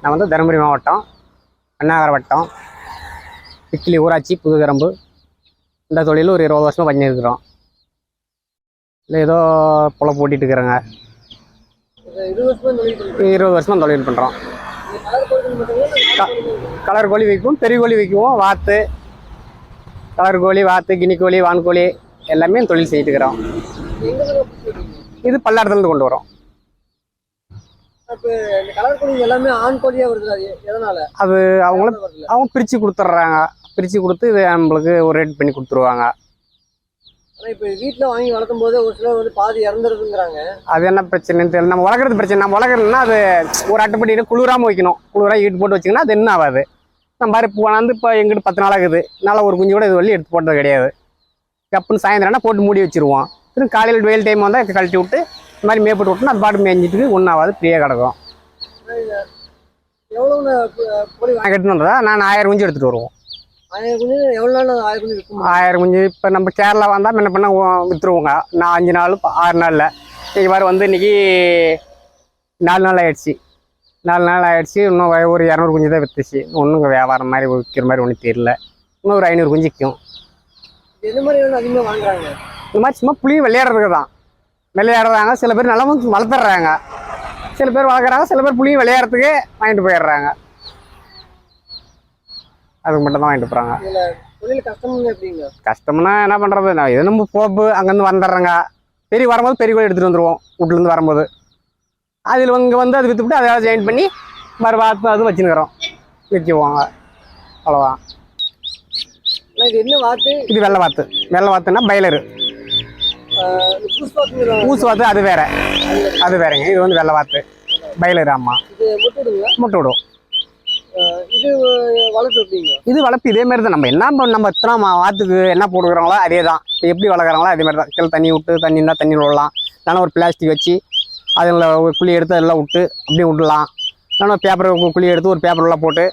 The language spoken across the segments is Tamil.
நான் வந்து தருமபுரி மாவட்டம் அண்ணாகர வட்டம் பிக்கிலி ஊராட்சி புதுகரம்பு. இந்த தொழில் ஒரு இருபது வருஷமாக பண்ணியிருக்கிறோம். இல்லை ஏதோ பொழப்பு ஓட்டிகிட்டு இருக்கிறேங்க. இருபது வருஷமாக தொழில் பண்ணுறோம் கலர் கோழி மட்டும் விற்கும் பெரிய கோழி விற்குவோம் வாத்து. கலர் கோழி வாத்து கினி கோழி வான்கோழி எல்லாமே தொழில் செய்துக்கிறோம் இருக்கிறோம். இது பல்லாடத்துலேருந்து கொண்டு வரோம். கலர் கோழி எல்லாமே ஆண் கோழியா வருது எதனால? அது அவங்கள அவங்க பிரித்து கொடுத்துட்றாங்க. பிரித்து கொடுத்து இது நம்மளுக்கு ஒரு ரேட் பண்ணி கொடுத்துருவாங்க. ஆனா இப்போ வீட்ல வாங்கி வளர்த்தும் போது ஒரு சிலர் வந்து பாதி இறந்துருதுங்கிறாங்க. அது என்ன பிரச்சனைன்னு தெரியல. நம்ம வளர்க்குறது பிரச்சனை. நம்ம வளர்க்குறதுனா அது ஒரு அட்டைப்பட்டியில் குளிராமல் வைக்கணும். குளிராக ஈட்டு போட்டு வச்சிங்கன்னா அது என்ன ஆகாது. நம்ம மாதிரி இப்போ வந்து இப்போ எங்கிட்ட பத்து நாள் ஆகுது. நல்லா ஒரு குஞ்சு கூட இது வள்ளி எடுத்து போட்டது கிடையாது. கப்புன்னு சாயந்தரம்னா போட்டு மூடி வச்சிருவோம். திரும்ப காலையில் வெயில் டைம் வந்தால் கழட்டி விட்டு இந்த மாதிரி மேய்ப்பட்டு விட்டோம்னா அது பாட்டு மேய்ஞ்சிட்டு ஒன்றும் ஆகாது ஃப்ரீயாக கிடக்கும். நான் கட்டின்னு வந்ததா நான் ஆயிரம் குஞ்சு எடுத்துகிட்டு வருவோம். ஆயிரம் குஞ்சு இப்போ நம்ம கேரளா வந்தால் என்ன பண்ண விற்றுருவோங்க நான் அஞ்சு நாள் ஆறு நாளில். இன்னைக்கு பாரு வந்து இன்னைக்கு நாலு நாள் ஆயிடுச்சு. நாலு நாள் ஆயிடுச்சு. இன்னும் ஒரு இரநூறு குஞ்சு தான் விற்றுச்சு ஒன்றும் வியாபாரம் மாதிரி விற்கிற மாதிரி ஒன்றும் தெரியல. இன்னும் ஒரு ஐநூறு குஞ்சு விற்கும் இந்த மாதிரி சும்மா புளி விளையாடுறதுக்கு தான். விளையாடுறாங்க. சில பேர் நல்லா வளர்த்துறாங்க. சில பேர் வளர்க்குறாங்க. சில பேர் புளியும் விளையாடுறதுக்கு வாங்கிட்டு போயிடுறாங்க. அதுக்கு மட்டும் தான் வாங்கிட்டு போகிறாங்க கஷ்டம்னா என்ன பண்ணுறது நான் இது நம்ம போப்பு அங்கேருந்து வந்துடுறேங்க. பெரிய வரும்போது பெரிய கோழி எடுத்துகிட்டு வந்துடுவோம் வீட்லேருந்து வரும்போது. அதில் இங்கே வந்து அது விற்றுவிட்டு அதை ஜாயின் பண்ணி மறு வாத்து அது வச்சுன்னுக்குறோம். விற்குவாங்க அவ்வளோதான் இது என்ன வாத்து? இது வெள்ளை வாத்து. வெள்ளை வாத்துன்னா பைலரு ஊசு வாத்து அது வேற. அது வேறங்க. இது வந்து வெள்ளை வாத்து. பைலரு ஆமாம் முட்டை விடும் இது வளர்ப்பு இது வளர்ப்பு இதே மாதிரி தான். நம்ம என்ன நம்ம எத்தனை மா- வாத்துக்கு என்ன போட்டுக்கிறாங்களோ அதே தான். எப்படி வளர்க்குறாங்களோ அதே மாதிரி தான். கீழே தண்ணி விட்டு தண்ணி இருந்தால் தண்ணி விடலாம். இல்லைனா ஒரு பிளாஸ்டிக் வச்சு அதில் ஒரு குழி எடுத்து அதெல்லாம் விட்டு அப்படியே விடலாம் இல்லைனா பேப்பர் குழி எடுத்து ஒரு பேப்பர் உள்ள போட்டு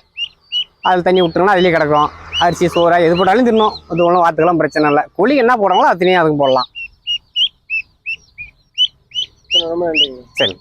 அதில் தண்ணி விட்டுருங்கன்னா அதுலேயே கிடக்கும். அரிசி சோறா எது போட்டாலும் தின்னும். அது ஒன்றும் வாத்துக்கெல்லாம் பிரச்சனை இல்லை. குழி என்ன போடுறாங்களோ அத்தனையும் அதுக்கு போடலாம். ரொம்ப நன்றிங்க. சரி.